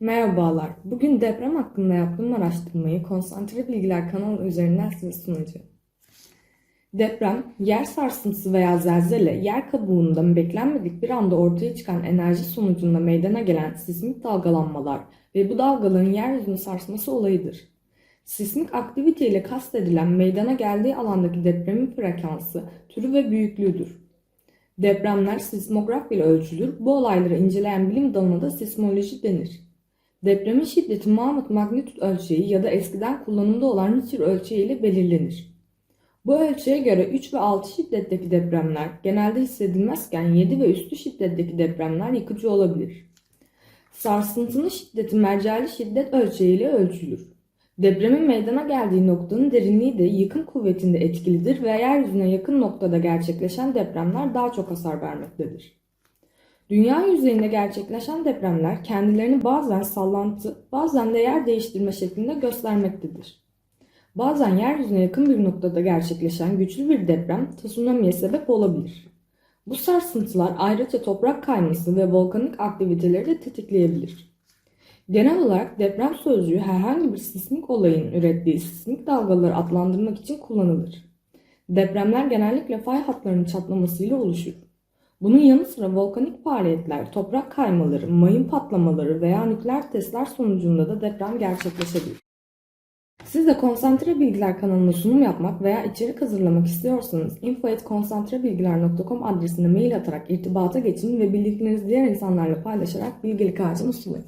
Merhabalar. Bugün deprem hakkında yaptığım araştırmayı Konsantre Bilgiler kanalı üzerinden size sunacağım. Deprem, yer sarsıntısı veya zelzele, yer kabuğunda beklenmedik bir anda ortaya çıkan enerji sonucunda meydana gelen sismik dalgalanmalar ve bu dalgaların yeryüzünü sarsması olayıdır. Sismik aktivite ile kastedilen meydana geldiği alandaki depremin frekansı, türü ve büyüklüğüdür. Depremler sismograf ile ölçülür. Bu olayları inceleyen bilim dalına da sismoloji denir. Depremin şiddeti Mahmut magnitüt ölçeği ya da eskiden kullanımda olan Richter ölçeği ile belirlenir. Bu ölçeğe göre 3 ve 6 şiddetteki depremler genelde hissedilmezken 7 ve üstü şiddetteki depremler yıkıcı olabilir. Sarsıntının şiddeti mercali şiddet ölçeği ile ölçülür. Depremin meydana geldiği noktanın derinliği de yıkım kuvvetinde etkilidir ve yeryüzüne yakın noktada gerçekleşen depremler daha çok hasar vermektedir. Dünya yüzeyinde gerçekleşen depremler kendilerini bazen sallantı, bazen de yer değiştirme şeklinde göstermektedir. Bazen yeryüzüne yakın bir noktada gerçekleşen güçlü bir deprem tsunami'ye sebep olabilir. Bu sarsıntılar ayrıca toprak kayması ve volkanik aktiviteleri de tetikleyebilir. Genel olarak deprem sözcüğü herhangi bir sismik olayın ürettiği sismik dalgaları adlandırmak için kullanılır. Depremler genellikle fay hatlarının çatlamasıyla oluşur. Bunun yanı sıra volkanik faaliyetler, toprak kaymaları, mayın patlamaları veya nükleer testler sonucunda da deprem gerçekleşebilir. Siz de Konsantre Bilgiler kanalına sunum yapmak veya içerik hazırlamak istiyorsanız info.konsantrebilgiler.com adresine mail atarak irtibata geçin ve bildiklerinizi diğer insanlarla paylaşarak bilgilik ağacını sulayın.